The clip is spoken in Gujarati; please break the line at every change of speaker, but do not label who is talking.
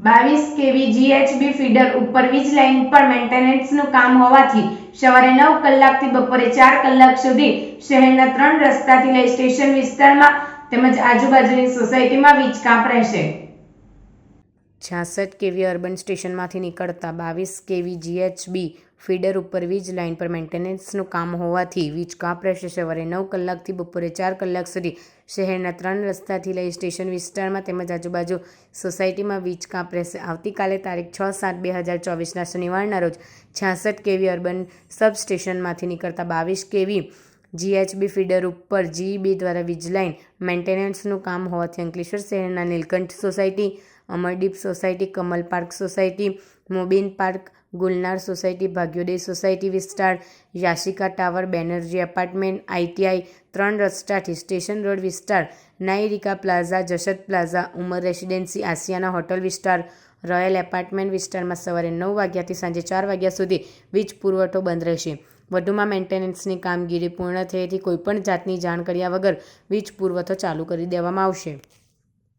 બાવીસ કેવી જીએચબી ફીડર ઉપર વીજ લાઇન પર મેન્ટેનન્સનું કામ હોવાથી સવારે નવ કલાકથી બપોરે ચાર કલાક સુધી શહેરના ત્રણ રસ્તાથી લઈ સ્ટેશન વિસ્તારમાં તેમજ આજુબાજુની સોસાયટીમાં વીજ કાપ રહેશે.
છાસઠ કેવી અર્બન સ્ટેશનમાંથી નીકળતા બાવીસ કેવી જીએચબી ફીડર ઉપર વીજ લાઇન પર મેન્ટેનન્સનું કામ હોવાથી વીજ કાપ રહેશે સવારે નવ કલાકથી બપોરે ચાર કલાક સુધી શહેરના ત્રણ રસ્તાથી લઈ સ્ટેશન વિસ્તારમાં તેમજ આજુબાજુ સોસાયટીમાં વીજ કાપ રહેશે આવતીકાલે તારીખ છ સાત બે હજાર ચોવીસના શનિવારના રોજ છાસઠ કેવી અર્બન સબ સ્ટેશનમાંથી નીકળતા બાવીસ કેવી જીએચબી ફીડર ઉપર જીઈબી દ્વારા વીજ લાઇન મેન્ટેનન્સનું કામ હોવાથી અંકલેશ્વર શહેરના Neelkanth society Amardeep society, Kamal park society, Mobin park, Gulnar society, Bhagyoday society વિસ્તાર, Yashika tower, Banerjee apartment ITI ત્રણ રસ્તાથી સ્ટેશન રોડ વિસ્તાર, Nayrika plaza, Jashat plaza, Umar residency, Ashiana hotel વિસ્તાર, રોયલ એપાર્ટમેન્ટ વિસ્તારમાં સવારે નવ વાગ્યાથી સાંજે ચાર વાગ્યા સુધી વીજ પુરવઠો બંધ રહેશે. વધુમાં મેન્ટેનન્સની કામગીરી પૂર્ણ થયેથી કોઈપણ જાતની જાણ કર્યા વગર વીજ પુરવઠો ચાલુ કરી દેવામાં આવશે.